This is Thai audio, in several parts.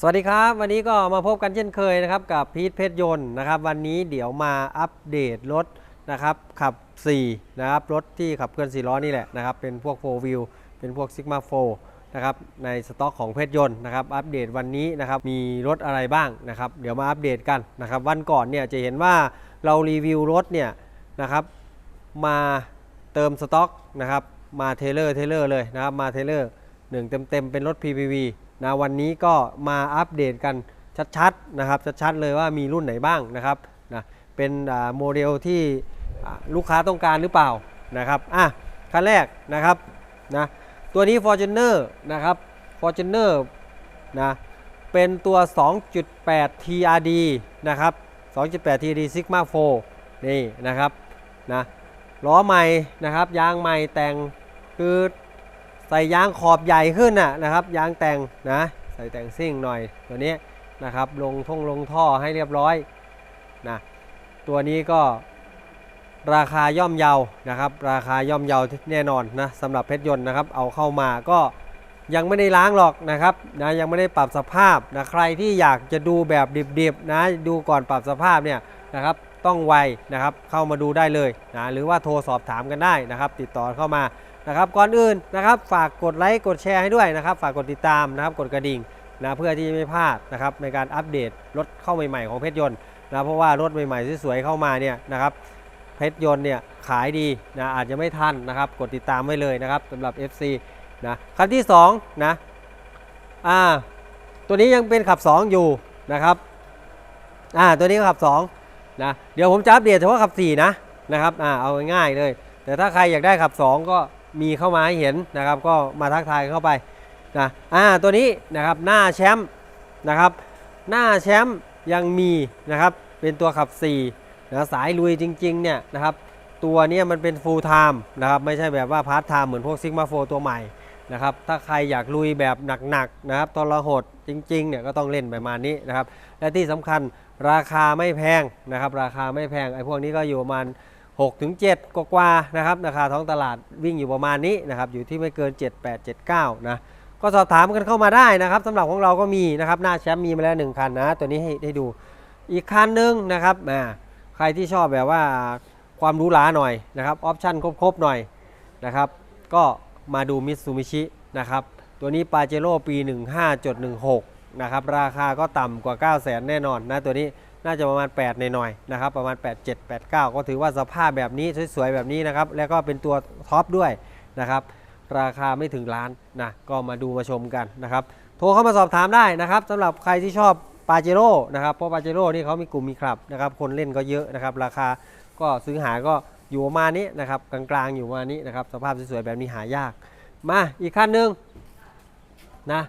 สวัสดีครับ วันนี้ก็มาพบกันเช่นเคยนะครับกับพีทเพชรยนต์นะครับ วันนี้เดี๋ยวมาอัปเดตรถนะครับขับ 4 นะครับ รถที่ขับเคลื่อน 4 ล้อนี่แหละนะครับ เป็นพวก 4 wheel เป็นพวก Sigma 4นะครับในสต็อกของเพชรยนต์นะครับ อัปเดตวันนี้นะครับมีรถอะไรบ้างนะครับ เดี๋ยวมาอัปเดตกันนะครับ วันก่อนเนี่ยจะเห็นว่าเรารีวิวรถเนี่ยนะครับ มาเติมสต็อกนะครับมาเทเลอร์เทเลอร์เลยนะครับมาเทเลอร์หนึ่งเต็มๆเป็นรถ PPV นะวันนี้ก็มาอัปเดตกันชัดๆนะครับชัดๆเลยว่ามีรุ่นไหนบ้างนะครับนะเป็นโมเดลที่ลูกค้าต้องการหรือเปล่านะครับอะคันแรกนะครับนะตัวนี้ Fortuner นะครับ Fortuner นะเป็นตัว 2.8 TRD นะครับ 2.8 TRD Sigma 4 นี่นะครับนะล้อใหม่นะครับ ยางใหม่แต่งคือ ใส่ยางขอบใหญ่ขึ้นน่ะนะครับ ยางแต่งนะใส่แต่งซิ่งหน่อยตัวนี้นะครับลงท่งลงท่อให้เรียบร้อยนะตัวนี้ก็ราคาย่อมเยานะครับ ราคาย่อมเยาแน่นอนนะสำหรับเพชรยนต์นะครับ เอาเข้ามาก็ยังไม่ได้ล้างหรอกนะครับนะยังไม่ได้ปรับสภาพนะใครที่อยากจะดูแบบดิบๆนะดูก่อนปรับสภาพเนี่ยนะครับต้องไวนะครับเข้ามาดูได้เลยนะหรือว่าโทรสอบถามกันได้นะครับ ติดต่อเข้ามา นะครับก่อนอื่นนะครับฝากกดไลค์กดแชร์ให้ด้วยนะครับ ฝากกดติดตามนะครับกดกระดิ่งนะเพื่อที่จะไม่พลาดนะครับในการอัปเดตรถเข้าใหม่ๆของเพชรยนต์นะเพราะว่ารถใหม่ๆสวยๆเข้ามาเนี่ยนะครับเพชรยนต์เนี่ยขายดีนะอาจจะไม่ทันนะครับ กดติดตามไว้เลยนะครับสำหรับ FC นะคันที่2นะอ่าตัวนี้ยังเป็นขับ 2 อยู่นะครับอ่าตัวนี้ก็ขับ2นะเดี๋ยวผมจะอัปเดตเฉพาะขับ4นะนะครับอ่าเอาง่ายๆเลย แต่ถ้าใครอยากได้ขับ 2 ก็ มีเข้ามาให้เห็นนะครับก็มาทักทายเข้าไปนะอ่าตัวนี้นะครับหน้าแชมป์นะครับหน้าแชมป์ยังมีนะครับเป็นตัวขับ4นะสายลุยจริงๆเนี่ยนะครับตัวนี้มันเป็น full time นะครับไม่ใช่แบบว่า part time เหมือนพวก Sigma 4ตัวใหม่นะครับถ้าใครอยากลุยแบบหนักๆนะครับตลหดจริงๆเนี่ยก็ต้องเล่นประมาณนี้นะครับและที่สำคัญราคาไม่แพงนะครับราคาไม่แพงไอ้พวกนี้ก็อยู่ประมาณ 6ถึง7กว่าๆนะครับราคาท้องตลาดวิ่งอยู่ประมาณนี้นะครับอยู่ที่ไม่เกิน 78 79นะก็สอบถามกันเข้ามาได้นะครับสำหรับของเราก็มีนะครับหน้าแชมป์มีมาแล้วหนึ่งคันนะตัวนี้ให้ให้ดูอีกคันหนึงนะครับอ่าใครที่ชอบแบบว่าความรู้หลาหน่อยนะครับออปชั่นครบๆหน่อยนะครับก็มาดูมิ t ซูมิชินะครับตัวนี้ปาเจโร่ปี 15.16นะครับราคาก็ต่ำกว่า 9 0 0 0 0แน่นอนนะตัวนี้ น่าจะประมาณ8ในหน่อยๆนะครับประมาณ 8 7 8 9 ก็ถือว่าสภาพแบบนี้สวยๆแบบนี้นะครับแล้วก็เป็นตัวท็อปด้วยนะครับราคาไม่ถึงล้านนะก็มาดูมาชมกันนะครับโทรเข้ามาสอบถามได้นะครับสำหรับใครที่ชอบปาเจโร่นะครับเพราะปาเจโร่นี่เขามีกลุ่มมีคลับนะครับคนเล่นก็เยอะนะครับราคาก็ซื้อหาก็อยู่ประมาณนี้นะครับกลางๆอยู่ประมาณนี้นะครับสภาพสวยๆแบบนี้หายาก มาอีกขั้นหนึ่งนะ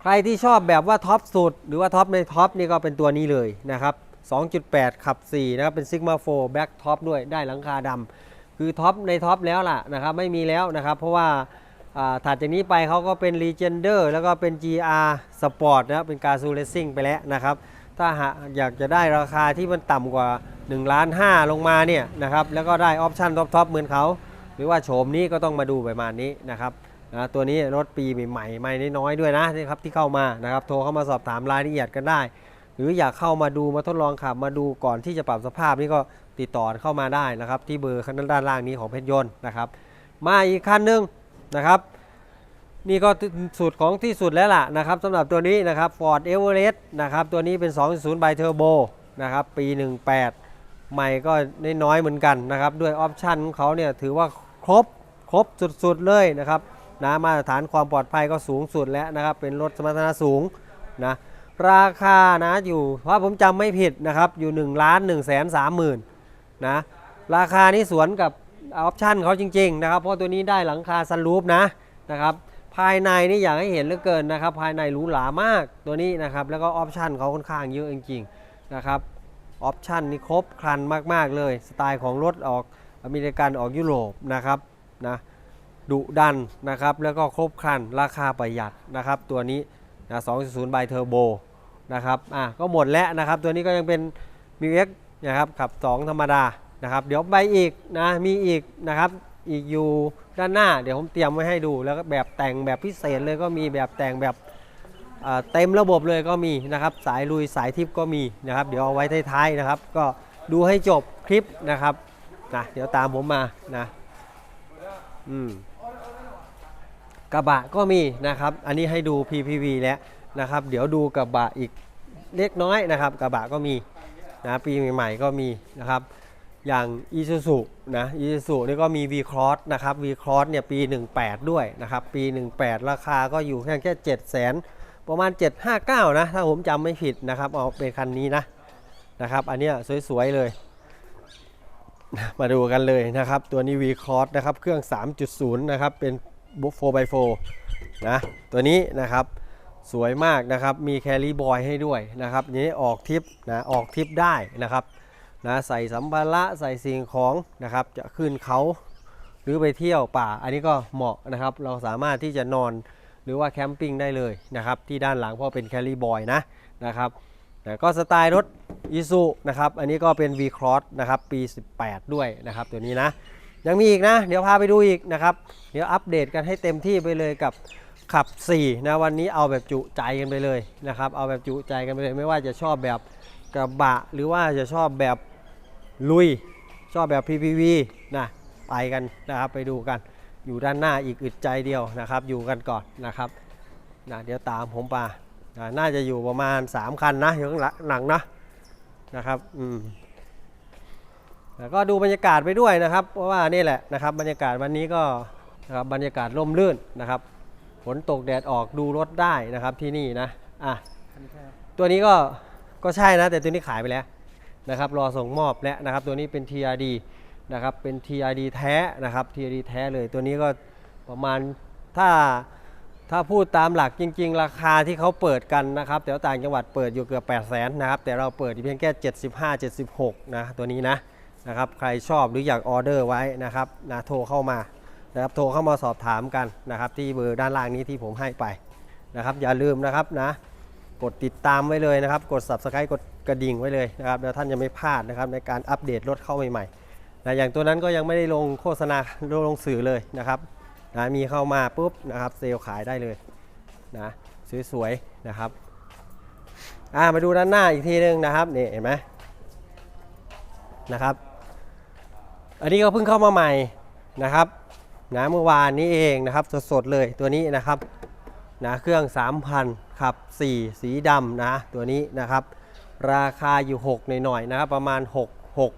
ใครที่ชอบแบบว่าท็อปสุด หรือว่าท็อปในท็อปนี่ก็เป็นตัวนี้เลยนะครับ 2.8 ขับ 4 นะครับ เป็น Sigma 4 Back Top ด้วยได้หลังคาดำคือท็อปในท็อปแล้วล่ะนะครับ ไม่มีแล้วนะครับ เพราะว่าถัดจากนี้ไปเขาก็เป็น Legender แล้วก็เป็น GR Sport นะครับ เป็นการซูเรซิ่งไปแล้วนะครับ ถ้าหากอยากจะได้ราคาที่มันต่ำกว่า1ล้าน5ลงมาเนี่ยนะครับ แล้วก็ได้ออปชั่นท็อปๆเหมือนเขา หรือว่าโฉมนี้ก็ต้องมาดูประมาณนี้นะครับนะตัวนี้รถปีใหม่ๆใหม่น้อยๆด้วยนะนี่ครับที่เข้ามานะครับโทรเข้ามาสอบถามรายละเอียดกันได้ รืออยากเข้ามาดูมาทดลองขับมาดูก่อนที่จะปรับสภาพนี่ก็ติดต่อเข้ามาได้นะครับ ที่เบอร์ข้างด้านล่างนี้ของเพชรยนต์นะครับ มาอีกคันหนึงนะครับ นี่ก็สุดของที่สุดแล้วล่ะนะครับสำหรับตัวนี้นะครับ Ford Everest นะครับตัวนี้เป็น 2.0 by Turbo นะครับปี 18 ใหม่ก็น้อยเหมือนกันนะครับ ด้วยออปชันของเขาเนี่ยถือว่าครบครบสุดๆเลยนะครับนะมาตรฐานความปลอดภัยก็สูงสุดแล้วนะครับ เป็นรถสมรรถนะสูงนะ ราคานะอยู่เพราะผมจำไม่ผิดนะครับอยู่1ล้าน1แสน3หมื่นนะราคานี้สวนกับออปชันเขาจริงๆนะครับเพราะตัวนี้ได้หลังคาซันรูฟนะนะครับภายในนี่อยากให้เห็นเหลือเกินนะครับภายในหรูหรามากตัวนี้นะครับแล้วก็ออปชันเขาค่อนข้างเยอะจริงๆนะครับออปชันนี่ครบครันมากๆเลย สไตล์ของรถออกอเมริกันออกยุโรปนะครับนะดุดันนะครับแล้วก็ครบครันราคาประหยัดนะครับตัวนี้นะ2.0 by Turbo นะครับอะก็หมดแล้วนะครับ ตัวนี้ก็ยังเป็น m ิวเอ็กนะครับขับ 2 ธรรมดานะครับ เดี๋ยวไปอีกนะมีอีกนะครับอีกอยู่ด้านหน้า เดี๋ยวผมเตรียมไว้ให้ดูแล้วก็แบบแต่งแบบพิเศษเลยก็มีแบบแต่งแบบเต็มระบบเลยก็มีนะครับ สายลุยสายทิปก็มีนะครับ เดี๋ยวเอาไว้ท้ายๆนะครับ ก็ดูให้จบคลิปนะครับนะเดี๋ยวตามผมมานะอืมกระบะก็มีนะครับ อันนี้ให้ดู PPV แล้ว นะครับ เดี๋ยวดูกระบะอีกเล็กน้อยนะครับกระบะก็มีนะปีใหม่ๆก็มีนะครับอย่าง i s u z u นะ i s u z u นี่ก็มี V Cross นะครับ V Cross เนี่ยปี 18 ด้วยนะครับปี 18 ราคาก็อยู่แค่แค่7 0 0 0 0ประมาณ 759 นะ ถ้าผมจำไม่ผิดนะครับเอาเป็นคันนี้นะนะครับ อันนี้ยสวย ๆ เลย มาดูกันเลยนะครับ ตัวนี้ V Cross นะครับ เครื่อง 3.0 นะครับ เป็น 4x4 นะตัวนี้นะครับ สวยมากนะครับ มีแคลรี่บอยให้ด้วยนะครับนี้ออกทริปนะออกทริปได้นะครับนะใส่สัมภาระใส่สิ่งของนะครับ จะขึ้นเขาหรือไปเที่ยวป่า อันนี้ก็เหมาะนะครับ เราสามารถที่จะนอนหรือว่าแคมปิ้งได้เลยนะครับ ที่ด้านหลังเพราะเป็นแคลรี่บอยนะนะครับแต่ก็สไตล์รถอีซูนะครับ อันนี้ก็เป็น V Cross นะครับปี 18 ด้วยนะครับ ตัวนี้นะ ยังมีอีกนะ เดี๋ยวพาไปดูอีกนะครับ เดี๋ยวอัปเดตกันให้เต็มที่ไปเลยกับ ขับ4นะวันนี้เอาแบบจุใจกันไปเลยนะครับเอาแบบจุใจกันไปเลย ไม่ว่าจะชอบแบบกระบะ หรือว่าจะชอบแบบลุย ชอบแบบ PPV นะไปกันนะครับไปดูกันอยู่ด้านหน้าอีกอึดใจเดียวนะครับ อยู่กันก่อนนะครับนะเดี๋ยวตามผมมานะน่าจะอยู่ประมาณ 3 คันนะอยู่ข้างหลังนะนะครับอืมแล้วก็ดูบรรยากาศไปด้วยนะครับ เพราะว่านี่แหละนะครับ บรรยากาศวันนี้ก็นะครับบรรยากาศร่มรื่นนะครับ ฝนตกแดดออกดูรถได้นะครับที่นี่นะอะตัวนี้ก็ก็ใช่นะ แต่ตัวนี้ขายไปแล้วนะครับ รอส่งมอบและนะครับ ตัวนี้เป็น TRD นะครับเป็น TRD แท้นะครับ TRD แท้เลยตัวนี้ก็ประมาณถ้าถ้าพูดตามหลักจริง ๆ ราคาที่เขาเปิดกันนะครับแต่ว่าต่างจังหวัดเปิดอยู่เกือบ 8 0 0แสนนะครับ แต่เราเปิดอยู่เพียงแค่ 75 76 นะ ตัวนี้นะนะครับ ใครชอบหรืออยากออเดอร์ไว้นะครับนะโทรเข้ามา นะครับโทรเข้ามาสอบถามกันนะครับที่เบอร์ด้านล่างนี้ที่ผมให้ไปนะครับอย่าลืมนะครับนะกดติดตามไว้เลยนะครับ กด subscribe กดกระดิ่งไว้เลยนะครับแล้วท่านจะไม่พลาดนะครับในการอัปเดตรถเข้าใหม่ๆนะอย่างตัวนั้นก็ยังไม่ได้ลงโฆษณาลงสื่อเลยนะครับนะมีเข้ามาปุ๊บนะครับเซลล์ขายได้เลยนะสวยๆนะครับอ่ามาดูด้านหน้าอีกทีหนึงนะครับนี่เห็นไหมนะครับ อันนี้ก็เพิ่งเข้ามาใหม่นะครับ นะเมื่อวานนี้เองนะครับสดๆเลยตัวนี้นะครับนะเครื่อง 3,000ขับ 4 สีดำนะตัวนี้นะครับ ราคาอยู่ 6 หน่อยๆนะครับประมาณ 6 6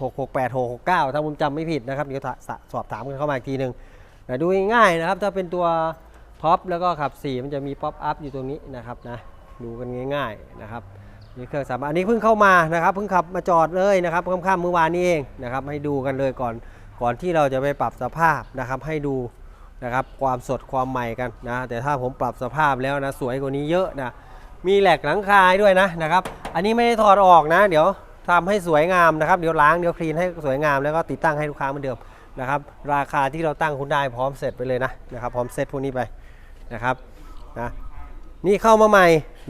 6 6 8 6 6 9 ถ้าผมจำไม่ผิดนะครับเดี๋ยวสอบถามกันเข้ามาอีกทีหนึ่งนะดูง่ายๆนะครับ ถ้าเป็นตัวท็อปแล้วก็ขับ 4 มันจะมีป๊อปอัพอยู่ตรงนี้นะครับนะดูกันง่ายๆนะครับนี่เครื่องสามอันนี้เพิ่งเข้ามานะครับเพิ่งขับมาจอดเลยนะครับค่ำๆเมื่อวานนี้เองนะครับให้ดูกันเลยก่อน ก่อนที่เราจะไปปรับสภาพนะครับให้ดูนะครับความสดความใหม่กันนะแต่ถ้าผมปรับสภาพแล้วนะสวยกว่านี้เยอะนะมีแหลกหลังคาด้วยนะนะครับ อันนี้ไม่ได้ถอดออกนะ เดี๋ยวทำให้สวยงามนะครับเดี๋ยวล้างเดี๋ยวคลีนให้สวยงามแล้วก็ติดตั้งให้ลูกค้าเหมือนเดิมนะครับราคาที่เราตั้งคุณได้พร้อมเสร็จไปเลยนะนะครับพร้อมเสร็จพวกนี้ไปนะครับนะนี่เข้ามาใหม่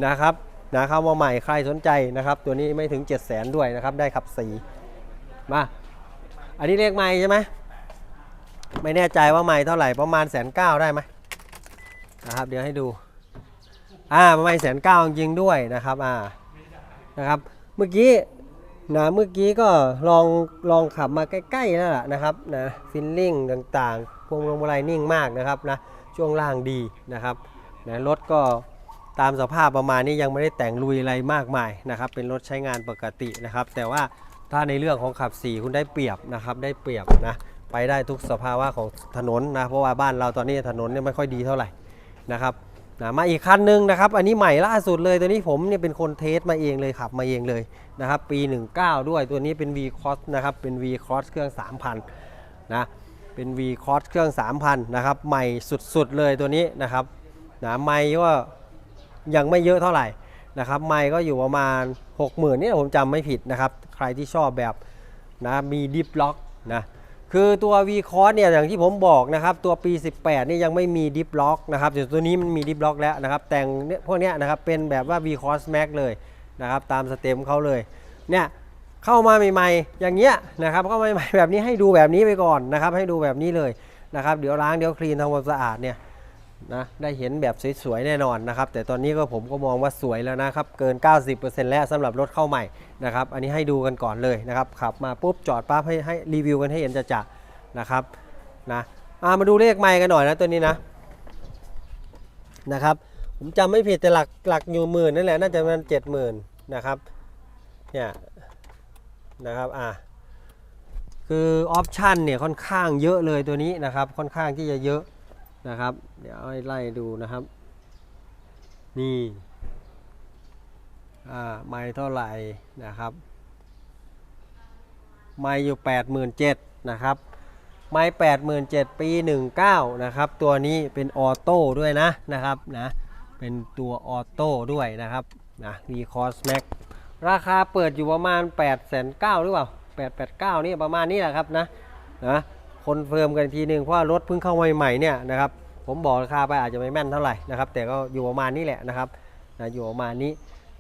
นะครับนะเข้ามาใหม่ใครสนใจนะครับ ตัวนี้ไม่ถึง 7 0 0 0 0 0ด้วยนะครับได้ขับสีมา อันนี้เลขใหม่ใช่ไหมไม่แน่ใจว่าไม่เท่าไหร่ประมาณแสนเก้าได้ไหมนะครับ เดี๋ยวให้ดูอ่าประมาณแสนเก้าจริงด้วยนะครับอ่านะครับเมื่อกี้นะเมื่อกี้ก็ลองลองขับมาใกล้ๆนั่นแหละนะครับนะฟิลลิ่งต่างๆพวงมาลัยนิ่งมากนะครับนะช่วงล่างดีนะครับนะรถก็ตามสภาพประมาณนี้ยังไม่ได้แต่งลุยอะไรมากมายนะครับ เป็นรถใช้งานปกตินะครับ แต่ว่า ถ้าในเรื่องของขับสีคุณได้เปรียบนะครับ ได้เปรียบนะ ไปได้ทุกสภาวะของถนนนะ เพราะว่าบ้านเราตอนนี้ถนนเนี่ยไม่ค่อยดีเท่าไหร่นะครับนะมาอีกคันหนึงนะครับ อันนี้ใหม่ล่าสุดเลย ตัวนี้ผมเนี่ยเป็นคนเทสมาเองเลยขับมาเองเลยนะครับ ปี 19 ด้วย ตัวนี้เป็น V Cross นะครับ เป็น V Cross เครื่อง 3,000 นะ เป็น V Cross เครื่อง 3,000 นะครับ ใหม่สุดๆเลยตัวนี้นะครับนะไม่ก็ยังไม่เยอะเท่าไหร่ นะครับไม่ก็อยู่ประมาณ 60,000นี่ผมจำไม่ผิดนะครับ ใครที่ชอบแบบนะมีดิฟล็อกนะคือตัว V c o s เนี่ยอย่างที่ผมบอกนะครับ ตัวปี 18 นี่ยังไม่มีดิฟล็อกนะครับแต่ตัวนี้มันมีดิฟล็อกแล้วนะครับ แต่งเนี่ยพวกเนี้ยนะครับเป็นแบบว่า V c o s Max เลยนะครับ ตามสเต็มเขาเลยเนี่ยเข้ามาใหม่ๆ อย่างเงี้ยนะครับเข้ามาใหม่ๆแบบนี้ให้ดูแบบนี้ไปก่อนนะครับ ให้ดูแบบนี้เลยนะครับ เดี๋ยวล้างเดี๋ยวคลีนทำความสะอาดเนี่ย นะได้เห็นแบบสวยๆแน่นอนนะครับ แต่ตอนนี้ก็ผมก็มองว่าสวยแล้วนะครับ เกิน 90%แล้วสำหรับรถเข้าใหม่นะครับ อันนี้ให้ดูกันก่อนเลยนะครับขับมาปุ๊บจอดปั๊บให้ให้รีวิวกันให้เห็นจะจะๆนะครับนะามาดูเลขไมค์กันหน่อยนะตัวนี้นะนะครับ ผมจำไม่ผิดแต่หลักหลักอยู่หมื่นนั่นแหละน่าจะประมาณเจ็ดหมื่นนะครับเนี่ยนะครับอ่าคือออปชันเนี่ยค่อนข้างเยอะเลยตัวนี้นะครับ ค่อนข้างที่จะเยอะ นะครับ เดี๋ยวให้ไล่ดูนะครับ นี่อ่าไม่เท่าไหร่นะครับ ไม่อยู่ 87,000นะครับ ไม่87,000 ปี 19 นะครับ ตัวนี้เป็นออโต้ด้วยนะนะครับนะเป็นตัวออโต้ด้วยนะครับนะมีคอสแม็กราคาเปิดอยู่ประมาณ8 9 0 0 0หรือเปล่า889 นี่ประมาณนี้แหละครับนะนะ คอนเฟิร์มกันทีหนึ่งเพราะว่ารถเพิ่งเข้ามาใหม่ๆเนี่ยนะครับผมบอกราคาไปอาจจะไม่แม่นเท่าไหร่นะครับแต่ก็อยู่ประมาณนี้แหละนะครับนะอยู่ประมาณนี้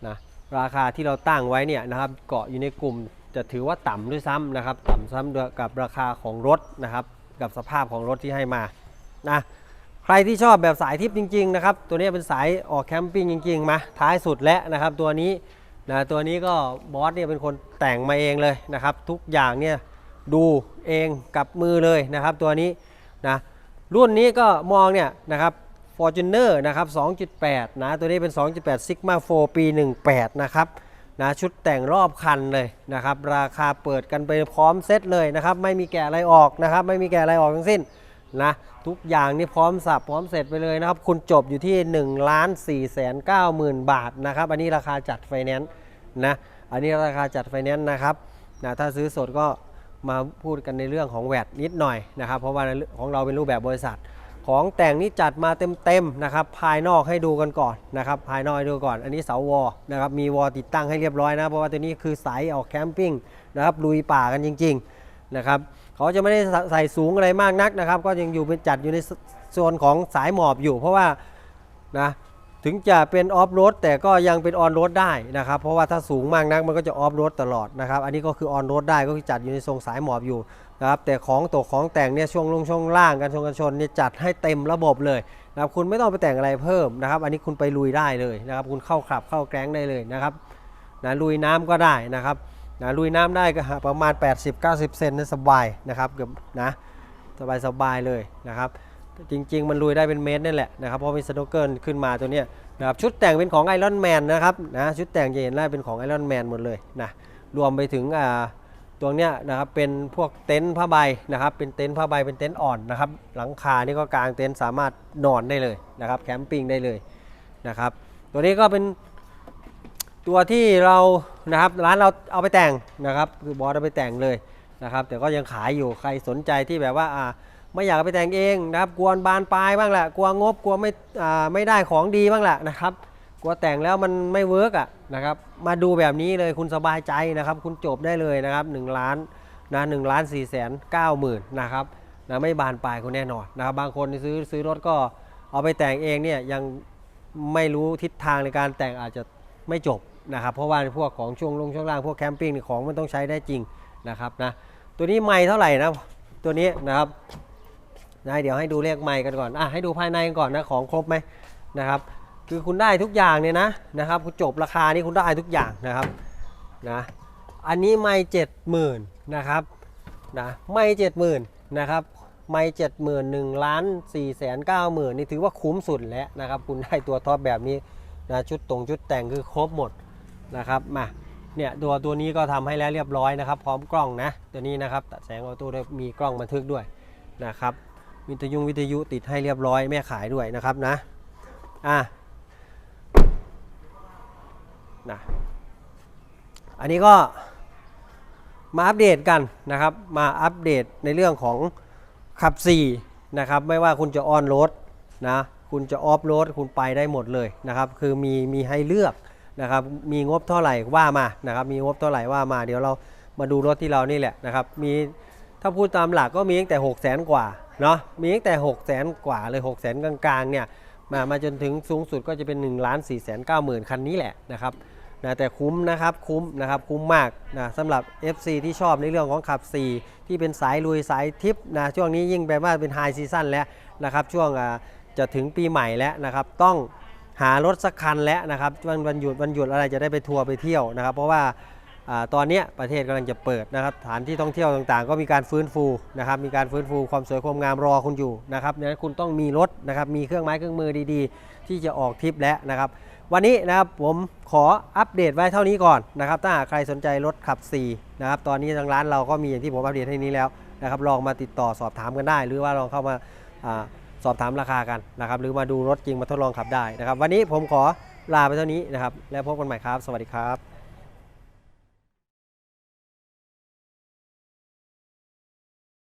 นะราคาที่เราตั้งไว้เนี่ยนะครับเกาะอยู่ในกลุ่มจะถือว่าต่ำด้วยซ้ำนะครับต่ำซ้ำกับราคาของรถนะครับกับสภาพของรถที่ให้มานะใครที่ชอบแบบสายทิปจริงๆนะครับตัวนี้เป็นสายออกแคมปิ้งจริงๆมาท้ายสุดแล้วนะครับตัวนี้นะตัวนี้ก็บอสเนี่ยเป็นคนแต่งมาเองเลยนะครับทุกอย่างเนี่ย ดูเองกับมือเลยนะครับ ตัวนี้นะรุ่นนี้ก็มองเนี่ยนะครับ Fortuner นะครับ 2.8 นะ ตัวนี้เป็น 2.8 Sigma 4 ปี 18 นะครับนะชุดแต่งรอบคันเลยนะครับ ราคาเปิดกันไปพร้อมเซตเลยนะครับ ไม่มีแกะอะไรออกนะครับ ไม่มีแกะอะไรออกทั้งสิ้นนะทุกอย่างนี่พร้อมสับพร้อมเสร็จไปเลยนะครับ คุณจบอยู่ที่1ล้าน4แสน9หมื่นบาทนะครับ อันนี้ราคาจัดไฟแนนซ์นะ อันนี้ราคาจัดไฟแนนซ์นะครับนะถ้าซื้อสดก็ มาพูดกันในเรื่องของแวดนิดหน่อยนะครับเพราะว่าของเราเป็นรูปแบบบริษัท ของแต่งนี่จัดมาเต็มๆนะครับภายนอกให้ดูกันก่อนนะครับภายนอกให้ดูก่อน อันนี้เสาวอนะครับมีวอติดตั้งให้เรียบร้อยนะเพราะว่าตัวนี้คือสายออกแคมปิ้งนะครับลุยป่ากันจริงๆนะครับเขาจะไม่ได้ใส่สูงอะไรมากนักนะครับ ก็ยังอยู่เป็นจัดอยู่ในโซนของสายหมอบอยู่ เพราะว่านะ ถึงจะเป็นออฟโรดแต่ก็ยังเป็นออนโรดได้นะครับ เพราะว่าถ้าสูงมากนักมันก็จะออฟโรดตลอดนะครับ อันนี้ก็คือออนโรดได้ก็คือจัดอยู่ในทรงสายหมอบอยู่นะครับแต่ของตกของแต่งเนี่ยช่วงลงช่วงล่างกันชนกันชนเนี่ยจัดให้เต็มระบบเลยนะครับคุณไม่ต้องไปแต่งอะไรเพิ่มนะครับ อันนี้คุณไปลุยได้เลยนะครับ คุณเข้าขับเข้าแกร้งได้เลยนะครับนะลุยน้ำก็ได้นะครับนะลุยน้ำได้ก็ประมาณ 80-90 เซนนะสบายนะครับเกือบนะสบายสบายเลยนะครับ จริง ๆ มันลุยได้เป็นเมตรนี่แหละนะครับเพราะมีสโนว์เกิลขึ้นมาตัวเนี้ยนะครับชุดแต่งเป็นของไอรอนแมนนะครับนะชุดแต่งจะเห็นได้เป็นของไอรอนแมนหมดเลยนะรวมไปถึงอ่าตัวเนี้ยนะครับเป็นพวกเต็นท์ผ้าใบนะครับเป็นเต็นท์ผ้าใบเป็นเต็นท์อ่อนนะครับหลังคานี่ก็กางเต็นท์สามารถนอนได้เลยนะครับแคมปิ้งได้เลยนะครับตัวนี้ก็เป็นตัวที่เรานะครับร้านเราเอาไปแต่งนะครับคือบอสเอาไปแต่งเลยนะครับแต่ก็ยังขายอยู่ใครสนใจที่แบบว่าอ่า ไม่อยากไปแต่งเองนะครับกลัวบานปลายบ้างแหละกลัวงบกลัวไม่ไม่ได้ของดีบ้างแหละนะครับกลัวแต่งแล้วมันไม่เวิร์กอะนะครับมาดูแบบนี้เลยคุณสบายใจนะครับ คุณจบได้เลยนะครับ1ล้านนะหนึ่งล้านสี่แสนเก้าหมื่นนะครับนะไม่บานปลายคุณแน่นอนนะครับบางคนซื้อซื้อรถก็เอาไปแต่งเองเนี่ยยังไม่รู้ทิศทางในการแต่งอาจจะไม่จบนะครับเพราะว่าพวกของช่วงลงช่วงล่างพวกแคมปิ้งของมันต้องใช้ได้จริงนะครับนะตัวนี้ไม่เท่าไหร่นะตัวนี้นะครับ นะเดี๋ยวให้ดูเลขไม่กันก่อนอะให้ดูภายในกันก่อนนะของครบไหมนะครับคือคุณได้ทุกอย่างเนี่ยนะนะครับคุณจบราคานี้คุณได้ทุกอย่างนะครับนะอันนี้ไม่เจ็ดหมื่นนะครับนะไม่เจ็ดหมื่นนะครับไม่เจ็ดหมื่นหนึ่งล้านสี่แสนเก้าหมื่นนี่ถือว่าคุ้มสุดแล้วนะครับคุณได้ตัวท็อปแบบนี้นะชุดตรงชุดแต่งคือครบหมดนะครับมาเนี่ยตัวตัวนี้ก็ทำให้แล้วเรียบร้อยนะครับ พร้อมกล้องนะตัวนี้นะครับตัดแสงออโต้ด้วยมีกล้องบันทึกด้วยนะครับ วิทยุวิทยุติดให้เรียบร้อยแม่ขายด้วยนะครับนะอะนะอันนี้ก็มาอัปเดตกันนะครับ มาอัปเดตในเรื่องของขับ4นะครับ ไม่ว่าคุณจะออนโรดนะ คุณจะออฟโรดคุณไปได้หมดเลยนะครับ คือมีมีให้เลือกนะครับ มีงบเท่าไหร่ว่ามานะครับ มีงบเท่าไหร่ว่ามา เดี๋ยวเรามาดูรถที่เรานี่แหละนะครับ มี ถ้าพูดตามหลักก็มีตั้งแต่6 0 0 0 0 0กว่าเนาะมีตั้งแต่6 0 0 0 0 0กว่าเลย6 0 0 0 0กลางๆเนี่ยมามาจนถึงสูงสุดก็จะเป็น1ล้าน4 9 0 0 0 0คันนี้แหละนะครับนะแต่คุ้มนะครับคุ้มนะครับคุ้มมากนะสำหรับ FC ที่ชอบในเรื่องของขับ 4 ที่เป็นสายลุยสายทิปนะช่วงนี้ยิ่งแบบว่าเป็นไฮซีซั่นแล้วนะครับช่วงจะถึงปีใหม่แล้วนะครับต้องหารถสักคันแล้วนะครับวันวันหยุดวันหยุดอะไรจะได้ไปทัวร์ไปเที่ยวนะครับ เพราะว่า ตอนนี้ประเทศกำลังจะเปิดนะครับสถานที่ท่องเที่ยวต่างๆ ก็มีการฟื้นฟูนะครับมีการฟื้นฟูความสวยความงามรอคุณอยู่นะครับดังนั้นคุณต้องมีรถนะครับมีเครื่องไม้เครื่องมือดีๆ ที่จะออกทริปแล้วนะครับวันนี้นะครับผมขออัปเดตไว้เท่านี้ก่อนนะครับถ้าหากใครสนใจรถขับ4นะครับตอนนี้ทางร้านเราก็มีอย่างที่ผมอัปเดตให้นี้แล้วนะครับลองมาติดต่อสอบถามกันได้ หรือว่าลองเข้ามาอาสอบถามราคากันนะครับหรือมาดูรถจริงมาทดลองขับได้นะครับวันนี้ผมขอลาไปเท่านี้นะครับแล้วพบกันใหม่ครับ สวัสดีครับ